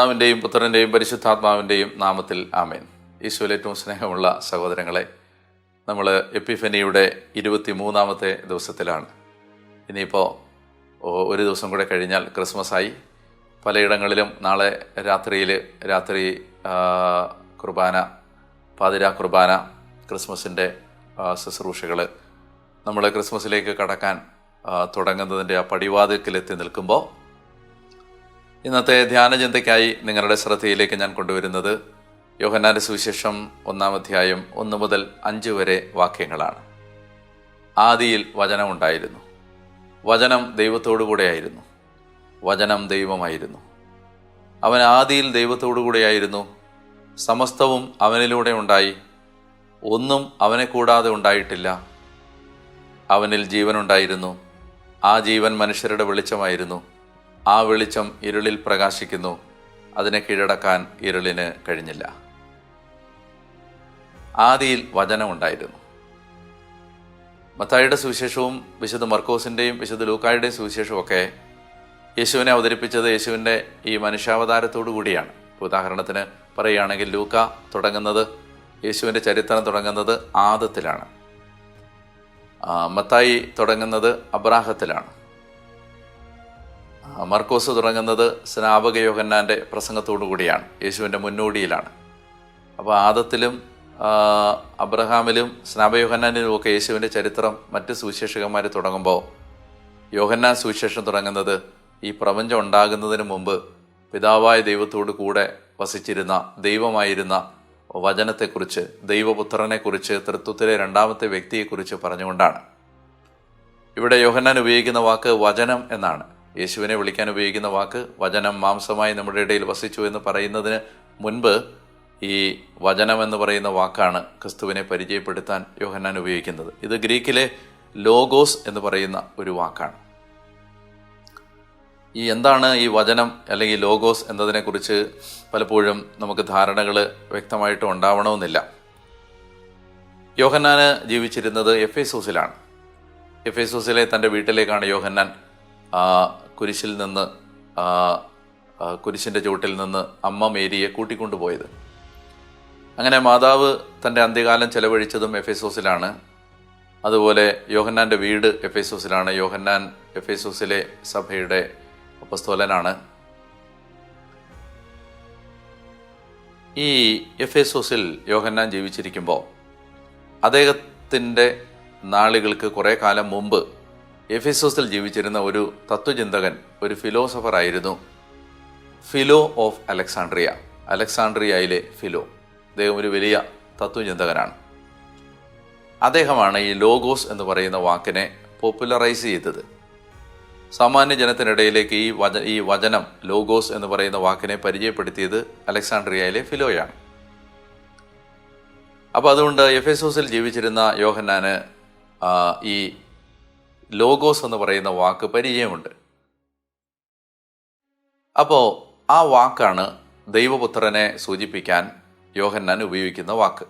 പിതാവിന്റെയും പുത്രന്റെയും പരിശുദ്ധാത്മാവിന്റെയും നാമത്തിൽ ആമേൻ. ഈശോയിൽ ഏറ്റവും സ്നേഹമുള്ള സഹോദരങ്ങളെ നമ്മൾ എപ്പിഫനിയുടെ ഇരുപത്തി മൂന്നാമത്തെ ദിവസത്തിലാണ് ഇനിയിപ്പോൾ ഒരു ദിവസം കൂടെ കഴിഞ്ഞാൽ ക്രിസ്മസായി. പലയിടങ്ങളിലും നാളെ രാത്രിയിൽ രാത്രി കുർബാന പാതിര കുർബാന ക്രിസ്മസിന്റെ ശുശ്രൂഷകൾ നമ്മൾ ക്രിസ്മസിലേക്ക് കടക്കാൻ തുടങ്ങുന്നതിന്റെ ആ പടിവാതിൽക്കിലെത്തി നിൽക്കുമ്പോൾ ഇന്നത്തെ ധ്യാനചിന്തയ്ക്കായി നിങ്ങളുടെ ശ്രദ്ധയിലേക്ക് ഞാൻ കൊണ്ടുവരുന്നത് യോഹന്നാന്റെ സുവിശേഷം ഒന്നാം അധ്യായം ഒന്ന് മുതൽ അഞ്ച് വരെ വാക്യങ്ങളാണ്. ആദിയിൽ വചനമുണ്ടായിരുന്നു. വചനം ദൈവത്തോടു കൂടെയായിരുന്നു വചനം ദൈവമായിരുന്നു. അവൻ ആദിയിൽ ദൈവത്തോടു കൂടെയായിരുന്നു സമസ്തവും അവനിലൂടെ ഉണ്ടായി. ഒന്നും അവനെ കൂടാതെ ഉണ്ടായിട്ടില്ല. അവനിൽ ജീവനുണ്ടായിരുന്നു. ആ ജീവൻ മനുഷ്യരുടെ വെളിച്ചമായിരുന്നു. ആ വെളിച്ചം ഇരുളിൽ പ്രകാശിക്കുന്നു. അതിനെ കീഴടക്കാൻ ഇരുളിന് കഴിഞ്ഞില്ല. ആദിയിൽ വചനമുണ്ടായിരുന്നു. മത്തായിയുടെ സുവിശേഷവും വിശുദ്ധ മർക്കോസിന്റെയും വിശുദ്ധ ലൂക്കായുടെയും സുവിശേഷവും ഒക്കെ യേശുവിനെ അവതരിപ്പിച്ചത് യേശുവിന്റെ ഈ മനുഷ്യാവതാരത്തോടു കൂടിയാണ്. ഉദാഹരണത്തിന് പറയുകയാണെങ്കിൽ ലൂക്ക തുടങ്ങുന്നത് യേശുവിന്റെ ചരിത്രം തുടങ്ങുന്നത് ആദത്തിലാണ്. മത്തായി തുടങ്ങുന്നത് അബ്രാഹത്തിലാണ്. മർക്കോസ് തുടങ്ങുന്നത് സ്നാപക യോഗന്നാന്റെ പ്രസംഗത്തോടു കൂടിയാണ്. യേശുവിന്റെ മുന്നോടിയിലാണ്. അപ്പോൾ ആദത്തിലും അബ്രഹാമിലും സ്നാപയോഹന്നാനിലും ഒക്കെ യേശുവിന്റെ ചരിത്രം മറ്റ് സുവിശേഷകന്മാർ തുടങ്ങുമ്പോൾ യോഹന്നാൻ സുവിശേഷം തുടങ്ങുന്നത് ഈ പ്രപഞ്ചം ഉണ്ടാകുന്നതിന് മുമ്പ് പിതാവായ ദൈവത്തോടു കൂടെ വസിച്ചിരുന്ന ദൈവമായിരുന്ന വചനത്തെക്കുറിച്ച് ദൈവപുത്രനെക്കുറിച്ച് തൃത്വത്തിലെ രണ്ടാമത്തെ വ്യക്തിയെക്കുറിച്ച് പറഞ്ഞുകൊണ്ടാണ്. ഇവിടെ യോഹന്നാൻ ഉപയോഗിക്കുന്ന വാക്ക് വചനം എന്നാണ്. യേശുവിനെ വിളിക്കാൻ ഉപയോഗിക്കുന്ന വാക്ക് വചനം മാംസമായി നമ്മുടെ ഇടയിൽ വസിച്ചു എന്ന് പറയുന്നതിന് മുൻപ് ഈ വചനം എന്ന് പറയുന്ന വാക്കാണ് ക്രിസ്തുവിനെ പരിചയപ്പെടുത്താൻ യോഹന്നാൻ ഉപയോഗിക്കുന്നത്. ഇത് ഗ്രീക്കിലെ ലോഗോസ് എന്ന് പറയുന്ന ഒരു വാക്കാണ്. ഈ എന്താണ് ഈ വചനം അല്ലെങ്കിൽ ലോഗോസ് എന്നതിനെക്കുറിച്ച് പലപ്പോഴും നമുക്ക് ധാരണകൾ വ്യക്തമായിട്ട് ഉണ്ടാവണമെന്നില്ല. യോഹന്നാന് ജീവിച്ചിരുന്നത് എഫേസോസിലാണ്. എഫേസോസിലെ തന്റെ വീട്ടിലേക്കാണ് യോഹന്നാൻ ആ, കുരിശിൽ നിന്ന് കുരിശിന്റെ ചുവട്ടിൽ നിന്ന് അമ്മ മേരിയെ കൂട്ടിക്കൊണ്ടുപോയത്. അങ്ങനെ മാതാവ് തന്റെ അന്ത്യകാലം ചെലവഴിച്ചതും എഫേസോസിലാണ്. അതുപോലെ യോഹന്നാന്റെ വീട് എഫേസോസിലാണ്. യോഹന്നാൻ എഫേസോസിലെ സഭയുടെ ഉപസ്തോലനാണ് ഈ എഫേസോസിൽ യോഹന്നാൻ ജീവിച്ചിരിക്കുമ്പോൾ അദ്ദേഹത്തിന്റെ നാളുകൾക്ക് കുറേ കാലം മുമ്പ് എഫേസോസിൽ ജീവിച്ചിരുന്ന ഒരു തത്വചിന്തകൻ ഒരു ഫിലോസഫർ ആയിരുന്നു ഫിലോ ഓഫ് അലക്സാണ്ട്രിയ. അലക്സാണ്ട്രിയയിലെ ഫിലോ. അദ്ദേഹം ഒരു വലിയ തത്വചിന്തകനാണ്. അദ്ദേഹമാണ് ഈ ലോഗോസ് എന്ന് പറയുന്ന വാക്കിനെ പോപ്പുലറൈസ് ചെയ്തത്. സാമാന്യ ജനത്തിനിടയിലേക്ക് ഈ വച ഈ വചനം ലോഗോസ് എന്ന് പറയുന്ന വാക്കിനെ പരിചയപ്പെടുത്തിയത് അലക്സാണ്ട്രിയയിലെ ഫിലോയാണ്. അപ്പോൾ അതുകൊണ്ട് എഫേസോസിൽ ജീവിച്ചിരുന്ന യോഹന്നാന് ഈ ലോഗോസ് എന്ന് പറയുന്ന വാക്ക് പരിചയമുണ്ട്. അപ്പോൾ ആ വാക്കാണ് ദൈവപുത്രനെ സൂചിപ്പിക്കാൻ യോഹന്നാൻ ഉപയോഗിക്കുന്ന വാക്ക്.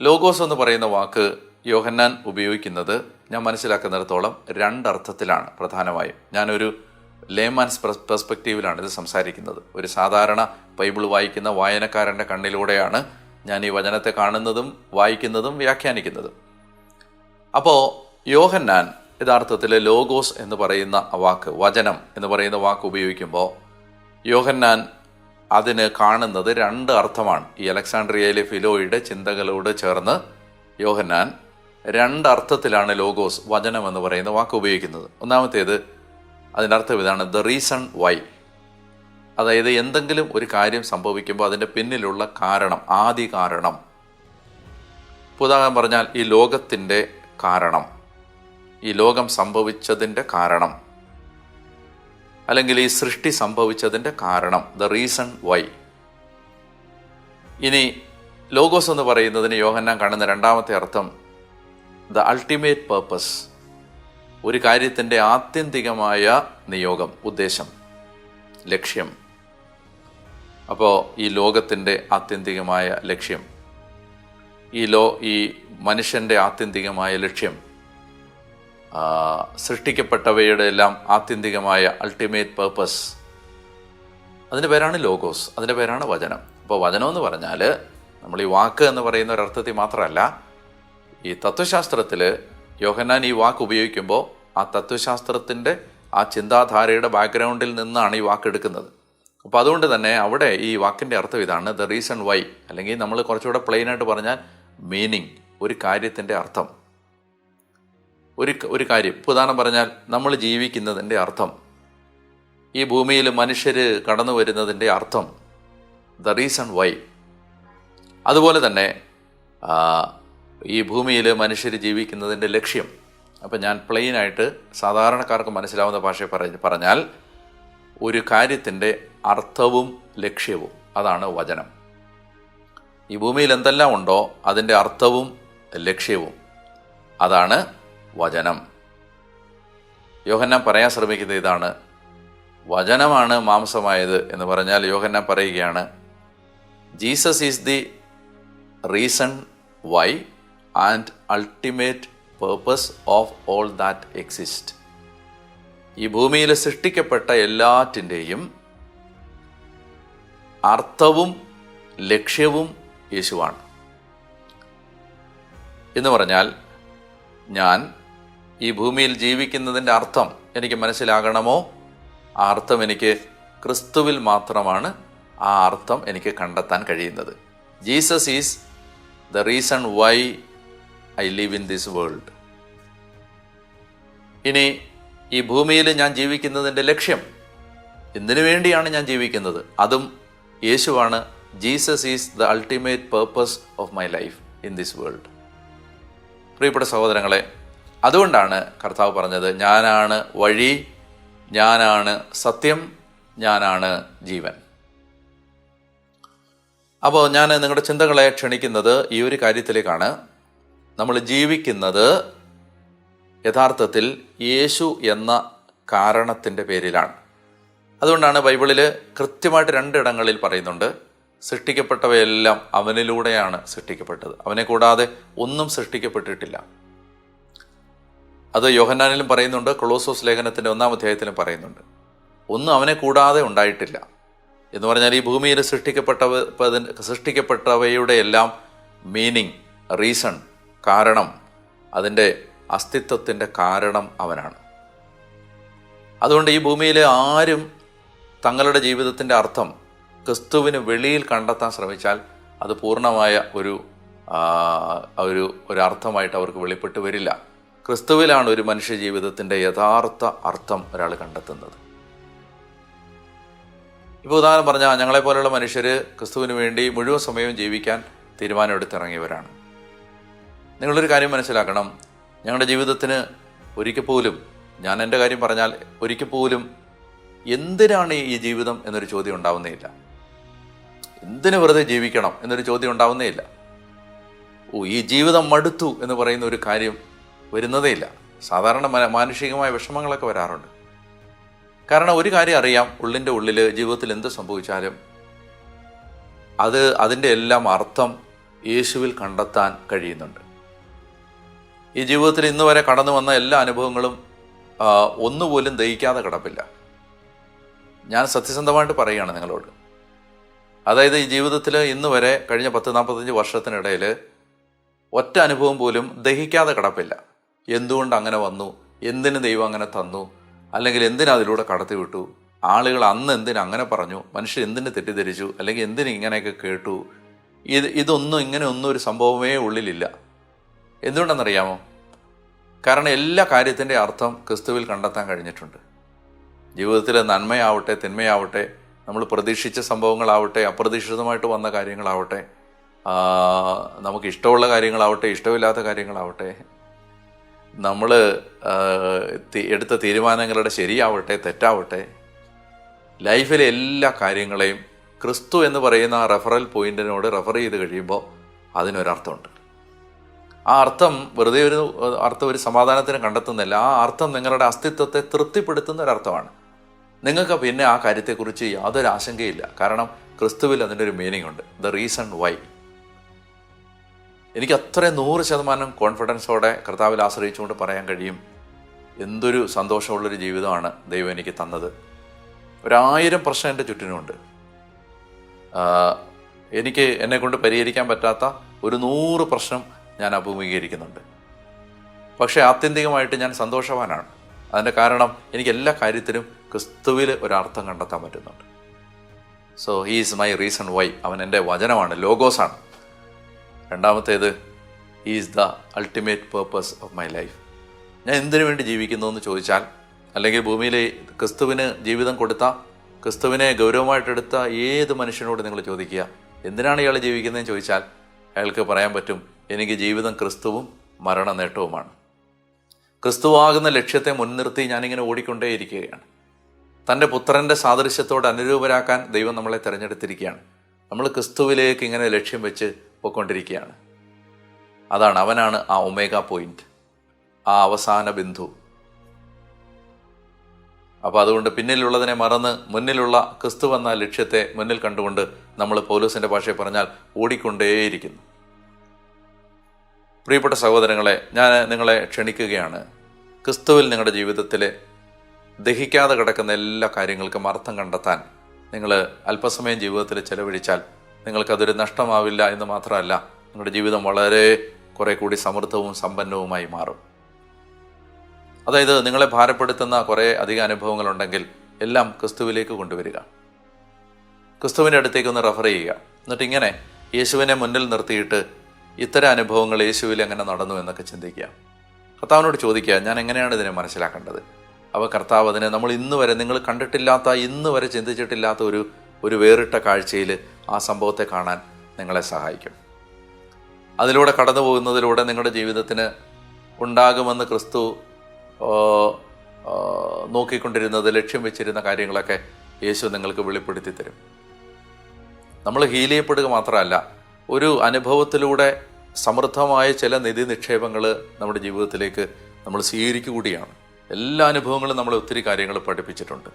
ലോഗോസ് എന്ന് പറയുന്ന വാക്ക് യോഹന്നാൻ ഉപയോഗിക്കുന്നത് ഞാൻ മനസ്സിലാക്കുന്നിടത്തോളം രണ്ടർത്ഥത്തിലാണ് പ്രധാനമായും. ഞാനൊരു ലേമാൻസ് പെർസ്പെക്റ്റീവിലാണ് ഇത് സംസാരിക്കുന്നത്. ഒരു സാധാരണ ബൈബിൾ വായിക്കുന്ന വായനക്കാരന്റെ കണ്ണിലൂടെയാണ് ഞാൻ ഈ വചനത്തെ കാണുന്നതും വായിക്കുന്നതും വ്യാഖ്യാനിക്കുന്നതും. അപ്പോൾ യോഹന്നാൻ യഥാർത്ഥത്തിൽ ലോഗോസ് എന്ന് പറയുന്ന വാക്ക് വചനം എന്ന് പറയുന്ന വാക്ക് ഉപയോഗിക്കുമ്പോൾ യോഹന്നാൻ അതിന് കാണുന്നത് രണ്ട് അർത്ഥമാണ്. ഈ അലക്സാണ്ട്രിയയിലെ ഫിലോയുടെ ചിന്തകളോട് ചേർന്ന് യോഹന്നാൻ രണ്ട് അർത്ഥത്തിലാണ് ലോഗോസ് വചനം എന്ന് പറയുന്ന വാക്ക് ഉപയോഗിക്കുന്നത്. ഒന്നാമത്തേത് അതിന്റെ അർത്ഥം ഇതാണ് ദ റീസൺ വൈ അതായത് എന്തെങ്കിലും ഒരു കാര്യം സംഭവിക്കുമ്പോൾ അതിന്റെ പിന്നിലുള്ള കാരണം ആദി കാരണം. പുതാകം പറഞ്ഞാൽ ഈ ലോകത്തിന്റെ കാരണം. ഈ ലോകം സംഭവിച്ചതിന്റെ കാരണം. അല്ലെങ്കിൽ ഈ സൃഷ്ടി സംഭവിച്ചതിന്റെ കാരണം. ദ റീസൺ വൈ ഇനി ലോഗോസ് എന്ന് പറയുന്നതിന് യോഹന്നാൻ കാണുന്ന രണ്ടാമത്തെ അർത്ഥം ദ അൾട്ടിമേറ്റ് പേർപ്പസ് ഒരു കാര്യത്തിന്റെ ആത്യന്തികമായ നിയോഗം ഉദ്ദേശം ലക്ഷ്യം. അപ്പോൾ ഈ ലോകത്തിന്റെ ആത്യന്തികമായ ലക്ഷ്യം. ഈ ലോ ഈ മനുഷ്യന്റെ ആത്യന്തികമായ ലക്ഷ്യം. സൃഷ്ടിക്കപ്പെട്ടവയുടെ എല്ലാം ആത്യന്തികമായ അൾട്ടിമേറ്റ് പേർപ്പസ് അതിന്റെ പേരാണ് ലോഗോസ് അതിന്റെ പേരാണ് വചനം. അപ്പോൾ വചനം എന്ന് പറഞ്ഞാൽ നമ്മൾ ഈ വാക്ക് എന്ന് പറയുന്ന ഒരർത്ഥത്തിൽ മാത്രമല്ല ഈ തത്വശാസ്ത്രത്തിൽ യോഹന്നാൻ ഈ വാക്ക് ഉപയോഗിക്കുമ്പോൾ ആ തത്വശാസ്ത്രത്തിന്റെ ആ ചിന്താധാരയുടെ ബാക്ക്ഗ്രൗണ്ടിൽ നിന്നാണ് ഈ വാക്ക് എടുക്കുന്നത്. അപ്പോൾ അതുകൊണ്ട് തന്നെ അവിടെ ഈ വാക്കിന്റെ അർത്ഥം ഇതാണ് ദ റീസൺ വൈ അല്ലെങ്കിൽ നമ്മൾ കുറച്ചുകൂടെ പ്ലെയിനായിട്ട് പറഞ്ഞാൽ മീനിങ് ഒരു കാര്യത്തിന്റെ അർത്ഥം. ഒരു ഒരു കാര്യം. ഉദാഹരണം പറഞ്ഞാൽ നമ്മൾ ജീവിക്കുന്നതിന്റെ അർത്ഥം. ഈ ഭൂമിയിൽ മനുഷ്യർ കടന്നു വരുന്നതിന്റെ അർത്ഥം. ദ റീസൺ വൈ അതുപോലെ തന്നെ ഈ ഭൂമിയിൽ മനുഷ്യർ ജീവിക്കുന്നതിന്റെ ലക്ഷ്യം. അപ്പം ഞാൻ പ്ലെയിനായിട്ട് സാധാരണക്കാർക്ക് മനസ്സിലാവുന്ന പറഞ്ഞ് പറഞ്ഞാൽ ഒരു കാര്യത്തിന്റെ അർത്ഥവും ലക്ഷ്യവും. അതാണ് വചനം. ഈ ഭൂമിയിൽ എന്തെല്ലാം ഉണ്ടോ അതിന്റെ അർത്ഥവും ലക്ഷ്യവും. അതാണ് വചനം. യോഹന്നാൻ പറയാൻ ശ്രമിക്കുന്ന ഇതാണ് വചനമാണ് മാംസമായത് എന്ന് പറഞ്ഞാൽ യോഹന്നാൻ പറയുകയാണ് Jesus is the reason why and ultimate purpose of all that exist. ഈ ഭൂമിയിൽ സൃഷ്ടിക്കപ്പെട്ട എല്ലാറ്റിന്റെയും അർത്ഥവും ലക്ഷ്യവും യേശുവാണ്. എന്ന് പറഞ്ഞാൽ ഞാൻ ഈ ഭൂമിയിൽ ജീവിക്കുന്നതിന്റെ അർത്ഥം എനിക്ക് മനസ്സിലാകണമോ? ആ അർത്ഥം എനിക്ക് ക്രിസ്തുവിൽ മാത്രമാണ് ആ അർത്ഥം എനിക്ക് കണ്ടെത്താൻ കഴിയുന്നത്. Jesus is the reason why I live in this world. ഇനി ഈ ഭൂമിയിൽ ഞാൻ ജീവിക്കുന്നതിന്റെ ലക്ഷ്യം എന്തിനു വേണ്ടിയാണ് ഞാൻ ജീവിക്കുന്നത്? അതും യേശുവാണ്. Jesus is the ultimate purpose of my life in this world. പ്രിയപ്പെട്ട സഹോദരങ്ങളെ അതുകൊണ്ടാണ് കർത്താവ് പറഞ്ഞത് ഞാനാണ് വഴി ഞാനാണ് സത്യം ഞാനാണ് ജീവൻ. അപ്പോൾ ഞാൻ നിങ്ങളുടെ ചിന്തകളെ ക്ഷണിക്കുന്നത് ഈ ഒരു കാര്യത്തിലേക്കാണ്. നമ്മൾ ജീവിക്കുന്നത് യഥാർത്ഥത്തിൽ യേശു എന്ന കാരണത്തിന്റെ പേരിലാണ്. അതുകൊണ്ടാണ് ബൈബിളിൽ കൃത്യമായിട്ട് രണ്ടിടങ്ങളിൽ പറയുന്നുണ്ട് സൃഷ്ടിക്കപ്പെട്ടവയെല്ലാം അവനിലൂടെയാണ് സൃഷ്ടിക്കപ്പെട്ടത്. അവനെ കൂടാതെ ഒന്നും സൃഷ്ടിക്കപ്പെട്ടിട്ടില്ല. അത് യോഹന്നാനിലും പറയുന്നുണ്ട് കൊളോസോസ് ലേഖനത്തിന്റെ ഒന്നാം അധ്യായത്തിലും പറയുന്നുണ്ട്. ഒന്നും അവനെ കൂടാതെ ഉണ്ടായിട്ടില്ല. എന്ന് പറഞ്ഞാൽ ഈ ഭൂമിയിൽ സൃഷ്ടിക്കപ്പെട്ടവ സൃഷ്ടിക്കപ്പെട്ടവയുടെ എല്ലാം മീനിങ് റീസൺ കാരണം അതിന്റെ അസ്തിത്വത്തിന്റെ കാരണം അവനാണ്. അതുകൊണ്ട് ഈ ഭൂമിയിലെ ആരും തങ്ങളുടെ ജീവിതത്തിന്റെ അർത്ഥം ക്രിസ്തുവിന് വെളിയിൽ കണ്ടെത്താൻ ശ്രമിച്ചാൽ അത് പൂർണമായ ഒരു ഒരു ഒരു അർത്ഥമായിട്ട് അവർക്ക് വെളിപ്പെട്ട് വരില്ല. ക്രിസ്തുവിലാണ് ഒരു മനുഷ്യ ജീവിതത്തിന്റെ യഥാർത്ഥ അർത്ഥം ഒരാൾ കണ്ടെത്തുന്നത്. ഇപ്പോൾ ഉദാഹരണം പറഞ്ഞാൽ ഞങ്ങളെപ്പോലെയുള്ള മനുഷ്യർ ക്രിസ്തുവിന് വേണ്ടി മുഴുവൻ സമയവും ജീവിക്കാൻ തീരുമാനമെടുത്തിറങ്ങിയവരാണ്. നിങ്ങളൊരു കാര്യം മനസ്സിലാക്കണം. ഞങ്ങളുടെ ജീവിതത്തിന് ഒരിക്കൽ പോലും ഞാൻ എന്റെ കാര്യം പറഞ്ഞാൽ ഒരിക്കൽ പോലും എന്തിനാണ് ഈ ജീവിതം എന്നൊരു ചോദ്യം ഉണ്ടാവുന്നേയില്ല. എന്തിനു വെറുതെ ജീവിക്കണം എന്നൊരു ചോദ്യം ഉണ്ടാവുന്നേയില്ല. ഓ ഈ ജീവിതം മടുത്തു എന്ന് പറയുന്ന ഒരു കാര്യം വരുന്നതേയില്ല. സാധാരണ മാനുഷികമായ വിഷമങ്ങളൊക്കെ വരാറുണ്ട്. കാരണം ഒരു കാര്യം അറിയാം ഉള്ളിന്റെ ഉള്ളിൽ ജീവിതത്തിൽ എന്ത് സംഭവിച്ചാലും അത് അതിന്റെ എല്ലാം അർത്ഥം യേശുവിൽ കണ്ടെത്താൻ കഴിയുന്നുണ്ട്. ഈ ജീവിതത്തിൽ ഇന്ന് വരെ കടന്നു വന്ന എല്ലാ അനുഭവങ്ങളും ഒന്നുപോലും ദഹിക്കാതെ കിടപ്പില്ല. ഞാൻ സത്യസന്ധമായിട്ട് പറയുകയാണ് നിങ്ങളോട്. അതായത് ഈ ജീവിതത്തിൽ ഇന്ന് വരെ കഴിഞ്ഞ പത്ത് നാൽപ്പത്തഞ്ച് വർഷത്തിനിടയിൽ ഒറ്റ അനുഭവം പോലും ദഹിക്കാതെ കിടപ്പില്ല. എന്തുകൊണ്ട് അങ്ങനെ വന്നു? എന്തിന് ദൈവം അങ്ങനെ തന്നു? അല്ലെങ്കിൽ എന്തിനാ അതിലൂടെ കടത്തിവിട്ടു ആളുകൾ അന്ന് എന്തിനു അങ്ങനെ പറഞ്ഞു? മനുഷ്യർ എന്തിനു തെറ്റിദ്ധരിച്ചു? അല്ലെങ്കിൽ എന്തിനു ഇങ്ങനെയൊക്കെ കേട്ടു? ഇത് ഇതൊന്നും ഇങ്ങനെ ഒന്നും ഒരു സംഭവമേ ഉള്ളിലില്ല. എന്തുകൊണ്ടെന്നറിയാമോ? കാരണം എല്ലാ കാര്യത്തിന്റെ അർത്ഥം ക്രിസ്തുവിൽ കണ്ടെത്താൻ കഴിഞ്ഞിട്ടുണ്ട്. ജീവിതത്തിലെ നന്മയാവട്ടെ തിന്മയാവട്ടെ നമ്മൾ പ്രതീക്ഷിച്ച സംഭവങ്ങളാവട്ടെ അപ്രതീക്ഷിതമായിട്ട് വന്ന കാര്യങ്ങളാവട്ടെ നമുക്ക് ഇഷ്ടമുള്ള കാര്യങ്ങളാവട്ടെ ഇഷ്ടമില്ലാത്ത കാര്യങ്ങളാവട്ടെ നമ്മൾ എടുത്ത തീരുമാനങ്ങളുടെ ശരിയാവട്ടെ തെറ്റാവട്ടെ ലൈഫിലെ എല്ലാ കാര്യങ്ങളെയും ക്രിസ്തു എന്ന് പറയുന്ന ആ റെഫറൽ പോയിന്റിനോട് റെഫർ ചെയ്ത് കഴിയുമ്പോൾ അതിനൊരർത്ഥമുണ്ട്. ആ അർത്ഥം വെറുതെ ഒരു അർത്ഥം ഒരു സമാധാനത്തിന് കണ്ടെത്തുന്നില്ല. ആ അർത്ഥം നിങ്ങളുടെ അസ്തിത്വത്തെ തൃപ്തിപ്പെടുത്തുന്ന ഒരർത്ഥമാണ്. നിങ്ങൾക്ക് പിന്നെ ആ കാര്യത്തെക്കുറിച്ച് യാതൊരു ആശങ്കയില്ല. കാരണം ക്രിസ്തുവിൽ അതിന്റെ ഒരു മീനിങ് ഉണ്ട്. ദ റീസൺ വൈ എനിക്ക് അത്രയും നൂറ് ശതമാനം കോൺഫിഡൻസോടെ കർത്താവിൽ ആശ്രയിച്ചുകൊണ്ട് പറയാൻ കഴിയും. എന്തൊരു സന്തോഷമുള്ളൊരു ജീവിതമാണ് ദൈവം എനിക്ക് തന്നത്. ഒരായിരം പ്രശ്നം എന്റെ ചുറ്റിനുമുണ്ട്. എനിക്ക് എന്നെക്കൊണ്ട് പരിഹരിക്കാൻ പറ്റാത്ത ഒരു നൂറ് പ്രശ്നം ഞാൻ അഭിമുഖീകരിക്കുന്നുണ്ട്. പക്ഷേ ആത്യന്തികമായിട്ട് ഞാൻ സന്തോഷവാനാണ്. അതിന്റെ കാരണം എനിക്ക് എല്ലാ കാര്യത്തിലും ക്രിസ്തുവിൽ ഒരർത്ഥം കണ്ടെത്താൻ പറ്റുന്നുണ്ട്. So he is my reason why അവൻ എന്റെ വചനമാണ് ലോഗോസാണ്. രണ്ടാമത്തേത് is the ultimate purpose of my life ഞാൻ എന്തിനു വേണ്ടി ജീവിക്കുന്നു എന്ന് ചോദിച്ചാൽ അല്ലെങ്കിൽ ഭൂമിയിലെ ക്രിസ്തുവിന് ജീവിതം കൊടുത്ത ക്രിസ്തുവിനെ ഗൗരവമായിട്ടെടുത്ത ഏത് മനുഷ്യനോട് നിങ്ങൾ ചോദിക്കുക? എന്തിനാണ് ഇയാൾ ജീവിക്കുന്നതെന്ന് ചോദിച്ചാൽ അയാൾക്ക് പറയാൻ പറ്റും എനിക്ക് ജീവിതം ക്രിസ്തുവും മരണ നേട്ടവുമാണ് ക്രിസ്തുവാകുന്ന ലക്ഷ്യത്തെ മുൻനിർത്തി ഞാനിങ്ങനെ ഓടിക്കൊണ്ടേയിരിക്കുകയാണ്. തന്റെ പുത്രന്റെ സാദൃശ്യത്തോട് അനുരൂപരാക്കാൻ ദൈവം നമ്മളെ തിരഞ്ഞെടുത്തിരിക്കുകയാണ്. നമ്മൾ ക്രിസ്തുവിലേക്ക് ഇങ്ങനെ ലക്ഷ്യം വെച്ച് പോയിക്കൊണ്ടിരിക്കുകയാണ് അതാണ് അവനാണ് ആ ഒമേഗ പോയിന്റ് ആ അവസാന ബിന്ദു. അപ്പോൾ അതുകൊണ്ട് പിന്നിലുള്ളതിനെ മറന്ന് മുന്നിലുള്ള ക്രിസ്തു എന്ന ലക്ഷ്യത്തെ മുന്നിൽ കണ്ടുകൊണ്ട് നമ്മൾ പോലീസിന്റെ ഭാഷയിൽ പറഞ്ഞാൽ ഓടിക്കൊണ്ടേയിരിക്കുന്നു. പ്രിയപ്പെട്ട സഹോദരങ്ങളെ ഞാൻ നിങ്ങളെ ക്ഷണിക്കുകയാണ്. ക്രിസ്തുവിൽ നിങ്ങളുടെ ജീവിതത്തിലെ ദഹിക്കാതെ കിടക്കുന്ന എല്ലാ കാര്യങ്ങൾക്കും അർത്ഥം കണ്ടെത്താൻ നിങ്ങൾ അല്പസമയം ജീവിതത്തിൽ ചെലവഴിച്ചാൽ നിങ്ങൾക്കതൊരു നഷ്ടമാവില്ല എന്ന് മാത്രമല്ല നിങ്ങളുടെ ജീവിതം വളരെ കുറെ കൂടി സമൃദ്ധവും സമ്പന്നവുമായി മാറും. അതായത് നിങ്ങളെ ഭാരപ്പെടുത്തുന്ന കുറേ അധിക അനുഭവങ്ങളുണ്ടെങ്കിൽ എല്ലാം ക്രിസ്തുവിലേക്ക് കൊണ്ടുവരിക. ക്രിസ്തുവിന്റെ അടുത്തേക്ക് ഒന്ന് റെഫർ ചെയ്യുക. എന്നിട്ട് ഇങ്ങനെ യേശുവിനെ മുന്നിൽ നിർത്തിയിട്ട് ഇത്തരം അനുഭവങ്ങൾ യേശുവിൽ എങ്ങനെ നടന്നു എന്നൊക്കെ ചിന്തിക്കുക. കർത്താവിനോട് ചോദിക്കുക ഞാൻ എങ്ങനെയാണ് ഇതിനെ മനസ്സിലാക്കേണ്ടത്? അപ്പോൾ കർത്താവ് അതിനെ നമ്മൾ ഇന്ന് വരെ നിങ്ങൾ കണ്ടിട്ടില്ലാത്ത ഇന്ന് വരെ ചിന്തിച്ചിട്ടില്ലാത്ത ഒരു ഒരു വേറിട്ട കാഴ്ചയിൽ ആ സംഭവത്തെ കാണാൻ നിങ്ങളെ സഹായിക്കും. അതിലൂടെ കടന്നു പോകുന്നതിലൂടെ നിങ്ങളുടെ ജീവിതത്തിന് ഉണ്ടാകുമെന്ന് ക്രിസ്തു നോക്കിക്കൊണ്ടിരുന്നത് ലക്ഷ്യം വെച്ചിരുന്ന കാര്യങ്ങളൊക്കെ യേശു നിങ്ങൾക്ക് വെളിപ്പെടുത്തി തരും. നമ്മൾ ഹീൽ ചെയ്യപ്പെടുക മാത്രമല്ല ഒരു അനുഭവത്തിലൂടെ സമൃദ്ധമായ ചില നിധി നിക്ഷേപങ്ങൾ നമ്മുടെ ജീവിതത്തിലേക്ക് നമ്മൾ സ്വീകരിക്കുക കൂടിയാണ് എല്ലാ അനുഭവങ്ങളും നമ്മളെ ഒത്തിരി കാര്യങ്ങൾ പഠിപ്പിച്ചിട്ടുണ്ട്.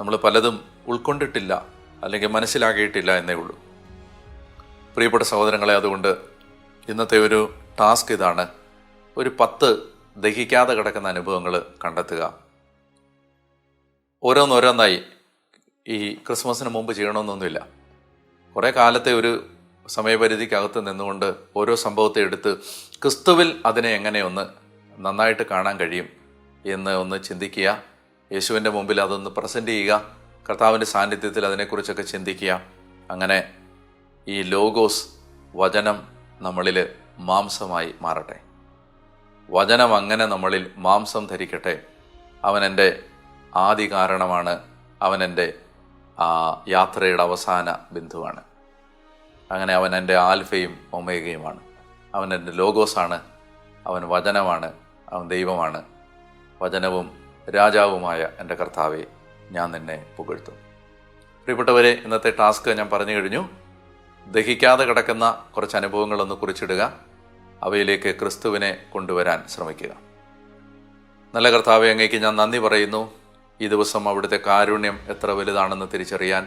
നമ്മൾ പലതും ഉൾക്കൊണ്ടിട്ടില്ല. അല്ലെങ്കിൽ മനസ്സിലാക്കിയിട്ടില്ല എന്നേ ഉള്ളൂ. പ്രിയപ്പെട്ട സഹോദരങ്ങളെ അതുകൊണ്ട് ഇന്നത്തെ ഒരു ടാസ്ക് ഇതാണ്. ഒരു പത്ത് ദഹിക്കാതെ കിടക്കുന്ന അനുഭവങ്ങൾ കണ്ടെത്തുക. ഓരോന്നോരോന്നായി ഈ ക്രിസ്മസിന് മുമ്പ് ചെയ്യണമെന്നൊന്നുമില്ല. കുറേ കാലത്തെ ഒരു സമയപരിധിക്കകത്ത് നിന്നുകൊണ്ട് ഓരോ സംഭവത്തെ എടുത്ത് ക്രിസ്തുവിൽ അതിനെ എങ്ങനെ ഒന്ന് നന്നായിട്ട് കാണാൻ കഴിയും എന്ന് ഒന്ന് ചിന്തിക്കുക. യേശുവിന്റെ മുമ്പിൽ അതൊന്ന് പ്രസന്റ് ചെയ്യുക. കർത്താവിന്റെ സാന്നിധ്യത്തിൽ അതിനെക്കുറിച്ചൊക്കെ ചിന്തിക്കുക. അങ്ങനെ ഈ ലോഗോസ് വചനം നമ്മളിൽ മാംസമായി മാറട്ടെ. വചനം അങ്ങനെ നമ്മളിൽ മാംസം ധരിക്കട്ടെ. അവൻ എന്റെ ആദി കാരണമാണ്. അവൻ എന്റെ യാത്രയുടെ അവസാന ബിന്ദുവാണ്. അങ്ങനെ അവൻ എന്റെ ആൽഫയും ഒമേഗയുമാണ്. അവൻ എന്റെ ലോഗോസാണ്. അവൻ വചനമാണ്. അവൻ ദൈവമാണ്. വചനവും രാജാവുമായ എന്റെ കർത്താവെ ഞാൻ നിന്നെ പുകഴ്ത്തും. പ്രിയപ്പെട്ടവരെ ഇന്നത്തെ ടാസ്ക് ഞാൻ പറഞ്ഞു കഴിഞ്ഞു. ദഹിക്കാതെ കിടക്കുന്ന കുറച്ച് അനുഭവങ്ങളൊന്ന് കുറിച്ചിടുക. അവയിലേക്ക് ക്രിസ്തുവിനെ കൊണ്ടുവരാൻ ശ്രമിക്കുക. നല്ല കർത്താവെ അങ്ങേക്ക് ഞാൻ നന്ദി പറയുന്നു. ഈ ദിവസം അവിടുത്തെ കാരുണ്യം എത്ര വലുതാണെന്ന് തിരിച്ചറിയാൻ.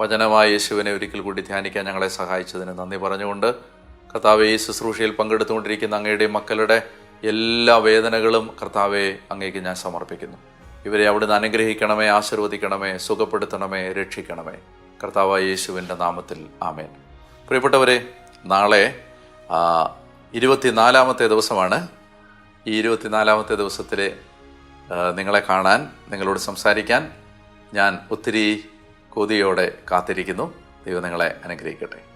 വചനമായ യേശുവിനെ ഒരിക്കൽ കൂടി ധ്യാനിക്കാൻ ഞങ്ങളെ സഹായിച്ചതിന് നന്ദി പറഞ്ഞുകൊണ്ട് കർത്താവെ ഈ ശുശ്രൂഷയിൽ പങ്കെടുത്തുകൊണ്ടിരിക്കുന്ന അങ്ങയുടെ മക്കളുടെ എല്ലാ വേദനകളും കർത്താവെ അങ്ങേക്ക് ഞാൻ സമർപ്പിക്കുന്നു. ഇവരെ അവിടുന്ന് അനുഗ്രഹിക്കണമേ ആശീർവദിക്കണമേ സുഖപ്പെടുത്തണമേ രക്ഷിക്കണമേ. കർത്താവ് യേശുവിന്റെ നാമത്തിൽ ആമേൻ. പ്രിയപ്പെട്ടവരെ നാളെ ഇരുപത്തിനാലാമത്തെ ദിവസമാണ്. ഈ ഇരുപത്തിനാലാമത്തെ ദിവസത്തിലെ നിങ്ങളെ കാണാൻ നിങ്ങളോട് സംസാരിക്കാൻ ഞാൻ ഒത്തിരി കൊതിയോടെ കാത്തിരിക്കുന്നു. ദൈവം നിങ്ങളെ അനുഗ്രഹിക്കട്ടെ.